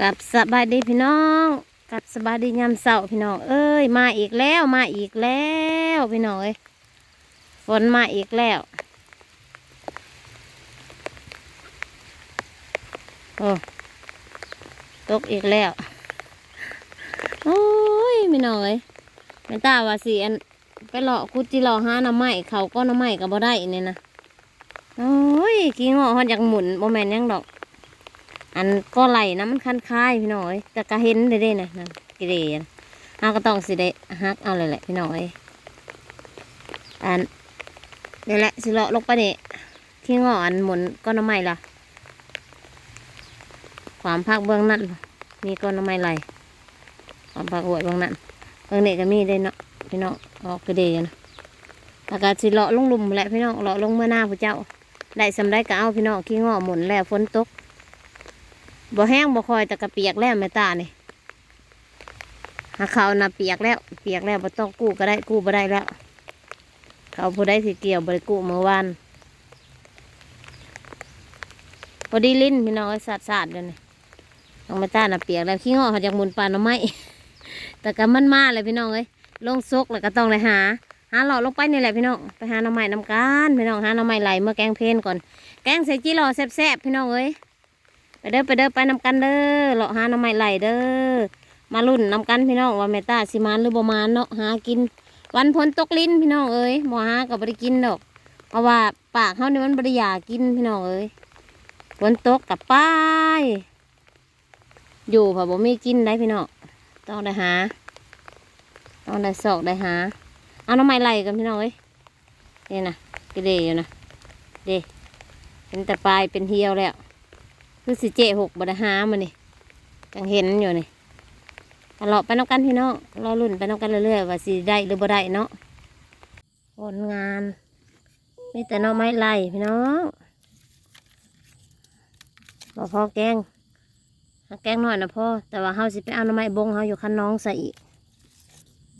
กับสบายดีพี่น้องกับสบายดียามเสาร์พี่น้องเอ้ยมาอีกแล้วมาอีกแล้วพี่น้องเอ้ยฝนมาอีกแล้วโอ้ตกอีกแล้วโอ้ยพี่น้องเอ้ยไม่ตาว่าสิอันไปหลอกคุดจิหลอกหาหน้ำไม้เขาก็หน้ำไม้ก็บ่ได้เนี่ยนะโอ้ยขี้งอฮอนอยากหมุนบ่แมนยังดอก อันก็ไหลนะมันคันคายพี่น้อยแต่ก็เห็นได้เด้นะนะกิเลนฮาก็ต้องสิได้ฮักเอาเลยแหละพี่น้อยอันนี่แหละสิเลาะลงไปนี่ที่งออันหมุนก้อนน้ำไม้ล่ะความภาคเบื้องนั้นมีก้อนน้ำไม้ไหลความภาคหวยเบื้องนั้นเบื้องนี้ก็มีได้เนาะพี่น้องออกกระเดยนะแล้วก็สิเลาะลงลุมแหละพี่น้องเลาะลงเมื่อหน้าผู้เจ้า ได้สำได้ก็เอาพี่น้องขี้งอหมุนแล้วฝนตก บ่แห้งบ่คอยแต่กระเปียกแล้วแม่ตาเนี่หาเขาวน่ะเปียกแล้ว เปียกแล้วบ่ต้องกู้ก็ได้กู้บ่ได้แล้ว เขาผู้ได้สิเกี่ยวบ่ได้กู้เมื่อวานพอดีลิ้นพี่น้องไอ้สาดสาดเดี๋ยวนี้น้องแม่ตาน่ะเปียกแล้วขี้งอเขาจากมุนปลาหน่อไม้แต่ก็มันมาเลยพี่น้องเอ้ยลงซกแล้วก็ต้องเลยหาหาหล่อลงไปนี่แหละพี่น้องไปหาหน่อไม้น้ำกันพี่น้องหาหน่อไม้ไหลเมื่อแกงเพนก่อน แกงใส่จีหล่อแซ่บๆพี่น้องเอ้ย ไปเด้อไปเด้อไปนำกันเด้อเลาะหาหน้ำไม้ไหลเด้อมาลุ่นนำกันพี่น้องว่าแม่ตาสิมานหรือบ่มานเนาะหากิน วันพ้นตกลิ้นพี่น้องเอ้ยหมอหาก็บ่ได้กินดอกเพราะว่าปากเฮานี่มันบ่ได้อยากินพี่น้องเอ้ยฝนตกกับป้ายอยู่เพอบ่มีกินได้พี่น้องต้องได้หาต้องได้สอกได้หาเอาหน้ำไม้ไหลกันพี่น้องเอ้ยนี่นะกระเดยอยู่นะเดเป็นแต่ปลายเป็นเหี่ยวแล้ว คือสิเจหกบดหามานี่ยังเห็นอยู่นี่ก็เลาะไปน้ำกันพี่น้องรอรุ่นไปน้ำกันเรื่อยๆว่าสิได้หรือบ่ได้เนาะผลงานมีแต่น่อไม้ไล่พี่น้องบ่พอแกงแกงหน่อยนะพ่อแต่ว่าเฮาสิไปเอาหน่อไม้บงเฮาอยู่คันน้องใส่อีก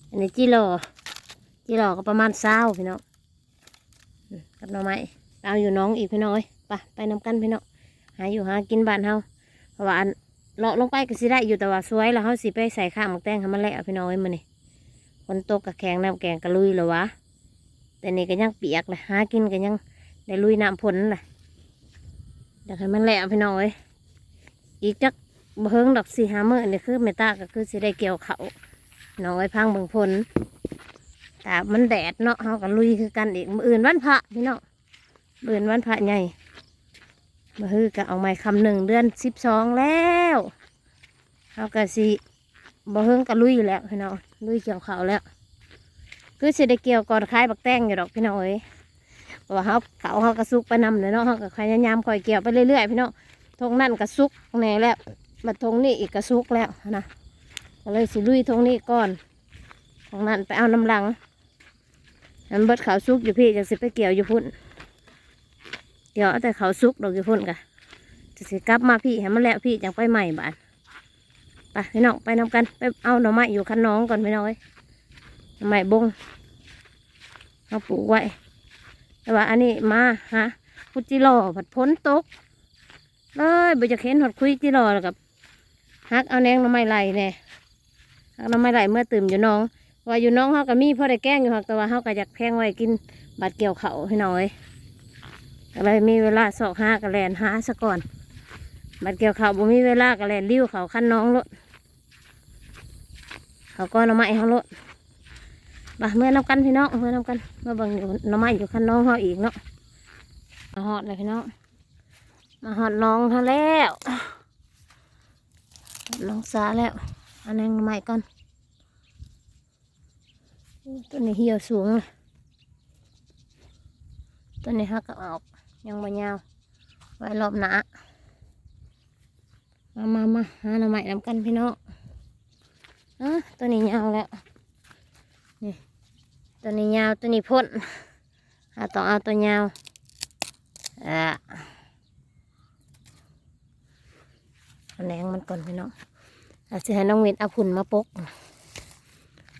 อันนี้จิโลจิโลก็ประมาณเศร้าพี่น้องกับหน่อไม้เอาอยู่น้องอีกพี่น้องเอ้ยไปไปน้ำกันพี่น้อง หาอยู่หากินบ้านเฮาเพราะว่าอันเลาะลงไปก็สิได้อยู่แต่ว่าสวยแล้วเฮาสิไปใส่ข้าวหมกแตงให้มันแล้วพี่น้อยมื้อนี้ฝนตกกับแข็งน้ำแกงก็ลุยแล้ววะแต่นี่ก็ยังเปียกเลยหากินก็ยังได้ลุยน้ำฝนเลยอยากให้มันแล้วพี่น้อยอีกจักบ่เฮิงดอกสี่หามื้อนี่คือเมตาก็คือสิได้เกี่ยวเขาน้อยพังเบิ่งฝนแต่มันแดดเนาะเฮาก็ลุยคือกันอีกมืออื่นวันพระพี่น้องมืออื่นวันพระใหญ่ มาฮือก็เอาไม้คำหนึ่งเดือนสิบสองแล้วเขาก็สิบ่เฮิงก็ลุยอยู่แล้วพี่น้องลุยเกี่ยวเขาแล้ว คือสิได้เกี่ยวก่อนคล้ายบักแตงอยู่ดอกพี่น้องเอ้ยเพราะว่าเขาเขาเขาก็ซุกไปนำเลยเนาะเขาก็พยายามคอยเกี่ยวไปเรื่อยๆพี่น้องทงนั่นก็ซุกแหน่แล้วมาทงนี้อีกก็ซุกแล้วนะก็เลยสิลุยทงนี้ก่อนทงนั้นไปเอาน้ำหลังอันเบิดเขาซุกอยู่พี่จะสิไปเกี่ยวอยู่พุ่น เดี๋ยวเอาแต่เขาซุกดอกอยู่พุ่นกะจะสิกลับมาพี่ให้มันแล้วพี่จังไปใหม่บ้านไปพี่น้องไปนำกันไปเอาหน่อไม้อยู่คันน้องก่อนพี่น้องเอ้ยหน่อไม้บงเอาปลูกไว้แต่ว่าอันนี้มาฮะพุจิโร่ผัดพ้นตกเลยบ่จะเข็นหดคุยจิโร่แล้วกับฮักเอาแนงหน่อไม้ไหลแน่ฮักหน่อไม้ไหลเมื่อตื่มอยู่น้องว่าอยู่น้องเขาก็มีพ่อได้แกล้งอยู่หักแต่ว่าเขาก็อยากแพงไว้กินบัดเกี่ยวเขาพี่น้อง อ้ยก็เลยมีเวลาสอกห้ากระแลนหาซะก่อน บัดเกี่ยวเขาบ่มีเวลากระแลนริ้วเขาขั้นน้องรถเขาก็น้ำไม้เขารถบ่เมื่อน้ำกันพี่น้องเมื่อน้ำกันเมื่อบังอยู่น้ำไม้อยู่ขั้นน้องเขาอีกเนาะมาหอดเลยพี่น้อง มาหอดน้องเขาแล้วน้องสาแล้วอันนั้นน้ำไม้ก่อนตัวนี้เหี่ยวสูงเลยตัวนี้ฮักก็ออก ยังบ่ยาว ไว้รอบหนามามามาหาหน่อไม้น้ำกันพี่น้องอะตัวนี้ยาวแล้ว นี่ ตัวนี้ยาว ตัวนี้พ่นหาต้องเอาตัวยาวอะแหนงมันก่อนพี่น้องอาจจะให้น้องเวนเอาผุนมาปก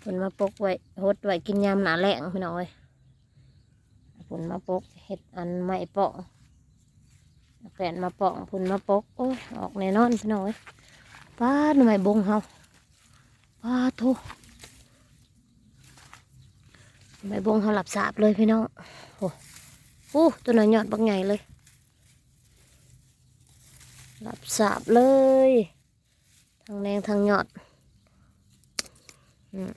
ผุนมาปกไว้หดไว้กินยามหนาแหลงพี่น้องเอ้ย พุ่นมาปกเห็ดอันไม้เปาะแผ่นมาปาะพุ่นมาปกโอ้ยออกแน่นอนพี่น้อยป้าหน่อไม้บงเฮาป้าทหน่อไม้บงเฮาหลับสาบเลยพี่น้องโอ้โอ้ตัวหน่อยยอดบักใหญ่เลย หลับสาบเลย ทางแดงทางยอด อืม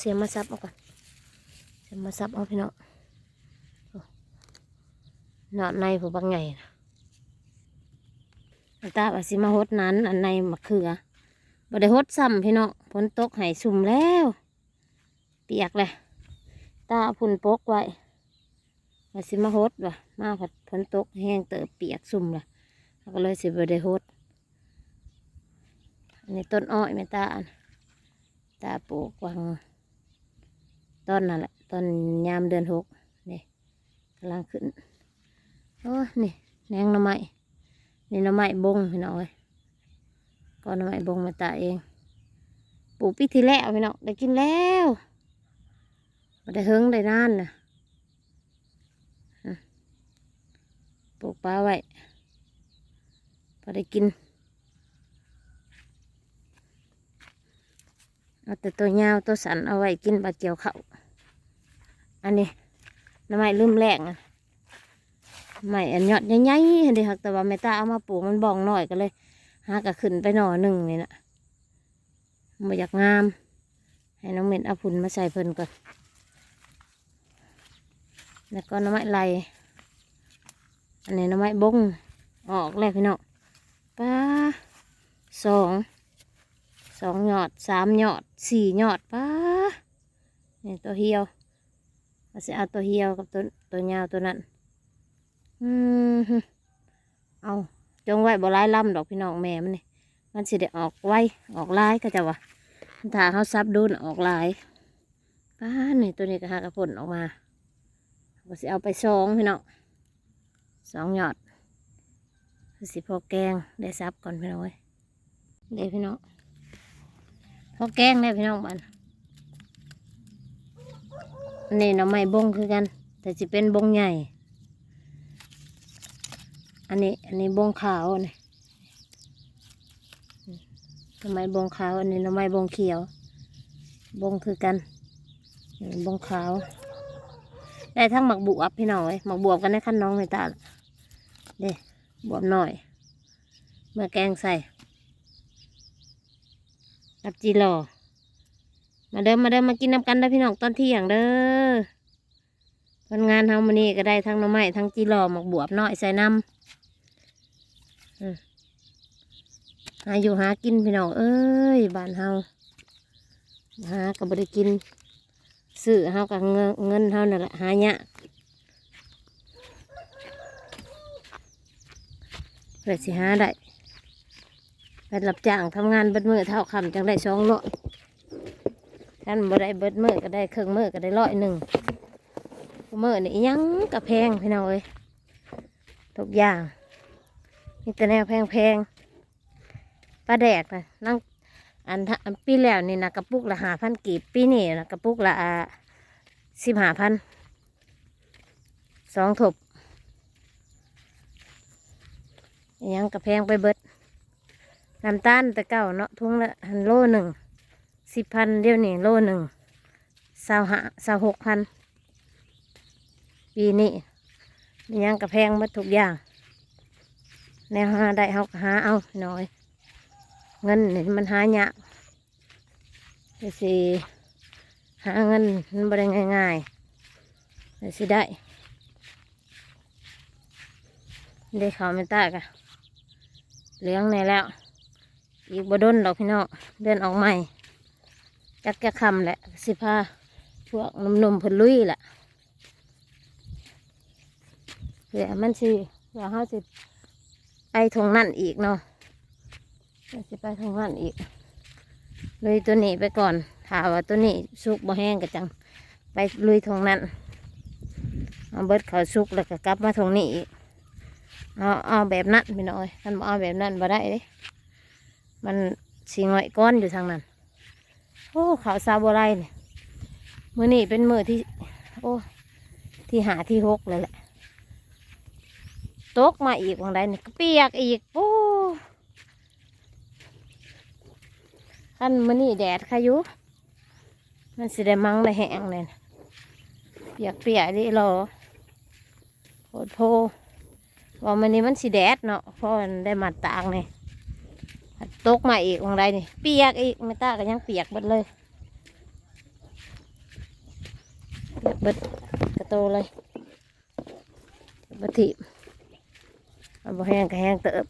เสียมมาซับเอาก่อนเสียมมาซับเอาพี่น้องโอ้หนอในผู้บางใหญ่นะอันตาอาสิมาหดนั้น อันในมะเขือบ่ได้หดซ้ำพี่น้องฝนตกให้สุ่มแล้ว เปียกเลยตาพุ่นปกไว้ว่าสิมาหดว่ะมาผัดฝนตกแห้งเติบเปียกสุ่มละเราก็เลยสิบ่ได้หดอันนี้ต้นอ้อยแม่ตาตาปลูกวาง ต้นนั่นแหละต้นยามเดือนหกนี่กำลังขึ้นโอ้นี่แนงหน่อไม้นี่หน่อไม้บงพี่น้องเอ้ยก็หน่อไม้บงม่ตาเองปลูกปีที่แล้วพี่น้องได้กินแล้วบ่ได้เฮงได้นานนะปลูกปลาไว้พอได้กิน เอาแต่ตัวยาวตัวสันเอาไว้กินปลาเจียวเขาอันนี้น้ำไม้ลืมแรงอะไม้อันยอดใหญ่ๆเห็นดิครับแต่ว่าแม่ตาเอามาปลูกมันบองหน่อยก็เลยหากระขึ้นไปหน่อหนึ่งนี่นะมาอยากงาม ให้น้องเม็ดเอาพุ่นมาใส่เพิ่นก่อนแล้วก็น้ำไม้ไหลอันนี้น้ำไม้บงออกแล้วพี่น้องป้าสอง สองหยอดสามหยอดสี่หยอดป้านี่ตัวเหี่ยวเราจะเอาตัวเหี่ยวกับตัวตัวยาวตัวนั้นอืมเอาจงไว้บ่ร้ายล่ำดอกพี่น้องแม่มันนี่มันสิได้ออกไวออกลายก็จะวะถ้าเขาซับดูนออกลายป้านี่ตัวนี้ก็หากระผลออกมาก็สิเอาไปสองพี่น้องสองหยอดสิพอแกงได้ซับก่อนพี่น้องเว้ยเดี๋ยวพี่น้อง พอแกงได้พี่น้องบ้านอันนี้หน่อไม้บงคือกัน แต่จะเป็นบงใหญ่ อันนี้อันนี้บงขาวนี่หน่อไม้บงขาว อันนี้หน่อไม้บงเขียว บงคือกันบงขาว ได้ทั้งหมักบวบพี่น้องเอ้ยหมักบวบกันในขั้นน้องในตาเด้บวบหน่อย เมื่อแกงใส่ กับจีรอมาเดิมมาเดิมมากินน้ำกันได้พี่น้องตอนเที่ยงเด้อผลงานเฮามานี่ก็ได้ทั้งน้ำไม้ทั้งจีรอหมักบวบน้อยใส่น้ำอืมหาอยู่หากินพี่น้องเอ้ยบ้านเฮาหาก็บ่ได้กินซื้อเฮากับเงินเงินเฮานั่นแหละหาเนี่ยเพื่อสิหาได้ ไปรับจ้างทำงานเบิดมือเท่าคำจังได้สองร้อยท่านบ่ได้เบิดมือก็ได้เครึ่องมือก็ได้ร้อยหนึ่งมือนี่ยังกับแพงพี่น้องเอ้ยทุกอย่างมีแต่แนวแพงแพงๆปลาแดกนะนั่งอันทะอันปีแล้วนี่นะกระปุกละหาพันกีบปีนี่นะกระปุกละสิบหาพันสองถบยังกับแพงไปเบิด น้ำตาลต่เก่าเนาะทุ่งละหันโลหนึ่งสิบพันเดี๋ยวนี้โลหนึ่งสาวหาสาวหกพันปีนี้มียังกระแพงมาทุกอย่างแนวหาได้เขาก็หาเอาหน่อย เงินนี่มันหายากสิหาเงินมันบ่ได้ง่ายๆสิได้ได้เขาไม่ตากะเลี้ยงในแล้ว อีกบดนดอกพี่น้องเดินออกใหม่จักจะคำแหละสิพาพวกหนุ่มๆเพิ่นลุยแหละเผื่อมันสิเผื่อเขาสิไปทงนั่นอีกเนาะสิไปทงนั่นอีกลุยตัวนี้ไปก่อนถาว่าตัวนี้สุกบ่แห้งก็จัง ไปลุยทงนั้นเอาเบิดเขาสุกแล้วก็กลับมาทงนี้อีกเอาเอาแบบนั้นพี่น้อยท่านบอเอาแบบนั้นบ่ได้เด้ มันสีง่อยก้อนอยู่ทางนั้น โอ้ขาวซาบัวไรเนี่ยมือนี้เป็นมือที่ โอ้ ที่หาที่หกเลยแหละตกมาอีกวันใดเนี่ก็เปียกอีกโอ้อันมือนี้แดดค่ะยู่มันสิได้มังได้แห้งเลยนะเปียกเปียกดิรอโพดโพว่ามื้อนี้มันสิแดดเนาะเพราะมันได้มาตากนี่ ตกมาอีกวังใดนี่ เปียกอีกไม่ตาก็ยังเปียกหมดเลยเปียกเบิดกระโตเลยบัทิเอาบ่แห้งก็แห้งเติบ